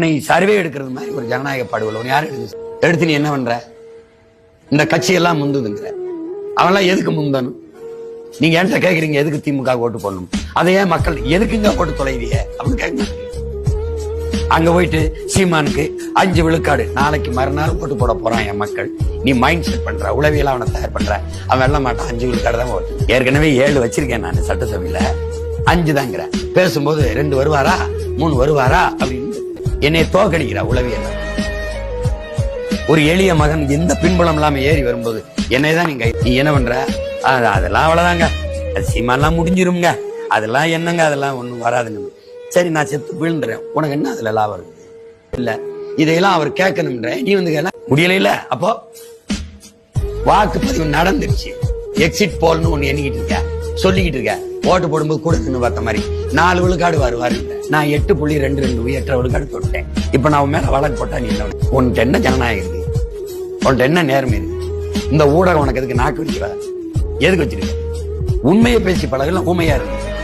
நீ சர்வே எடுக்கிறது மாதிரி ஒரு ஜனநாயக பாடுகள் ஒன்று யார் எடுத்து எடுத்து நீ என்ன பண்ற? இந்த கட்சியெல்லாம் முந்துதுங்கிற. அவெல்லாம் எதுக்கு முந்தணும்? நீங்க என்கிட்ட கேக்குறீங்க? எதுக்கு திமுக ஓட்டு போடணும்? அதை ஏன் மக்கள் எதுக்குங்க ஓட்டு தொலைவிய? அப்படின்னு கேட்க அங்க போயிட்டு சீமானுக்கு அஞ்சு விழுக்காடு நாளைக்கு மறுநாள் ஓட்டு போட போறான் என் மக்கள். நீ மைண்ட் செட் பண்ற உளவியல அவனை தயார் பண்ற. அவன் வெள்ள மாட்டான் அஞ்சு விழுக்காடு தான் ஓட்டு. ஏற்கனவே ஏழு வச்சிருக்கேன் நான் சட்டசபையில. அஞ்சு தாங்கிற பேசும்போது ரெண்டு வருவாரா? மூணு வருவாரா? அப்படின்னு என்னை தோக்கடிக்கிறா உளவியல். ஒரு எளிய மகன் எந்த பின்புலம் இல்லாம ஏறி வரும்போது என்னை தான் நீங்க நீ என்ன பண்ற? அதெல்லாம் அவ்வளவுதாங்க. அது சீமாலாம் முடிஞ்சிருங்க அதெல்லாம் என்னங்க? அதெல்லாம் ஒண்ணும் வராதுங்க. சரி நான் செத்து விழுந்துறேன். உனக்கு என்ன அதுல லாபம் இருக்கு? இல்ல. இதையெல்லாம் அவர் கேட்கணும்ன்ற. நீ வந்து முடியல இல்ல அப்போ? வாக்குப்பதிவு நடந்துருச்சு. எக்ஸிட் போல்னு ஒண்ணு எண்ணிக்கிட்டு இருக்க. சொல்லிக்கிட்டு இருக்க. ஓட்டு போடும்போது கூட நின்று பார்த்த மாதிரி. நாலு விழுக்காடு வருவாரு நான் எட்டு புள்ளி ரெண்டு ரெண்டு உயற்ற அடுத்து விட்டேன் இப்ப நான் உன் மேல வழக்கு போட்டா நீ என்ன உன்கிட்ட என்ன ஜனநாயகம் இருக்கு. உன்கிட்ட என்ன நேர்மை இருக்கு. இந்த ஊடகம் உனக்கு எதுக்கு நாக்கு வச்சுக்காத எதுக்கு வச்சிருக்க? உண்மையை பேசி பழகல ஊமையா இருக்கு.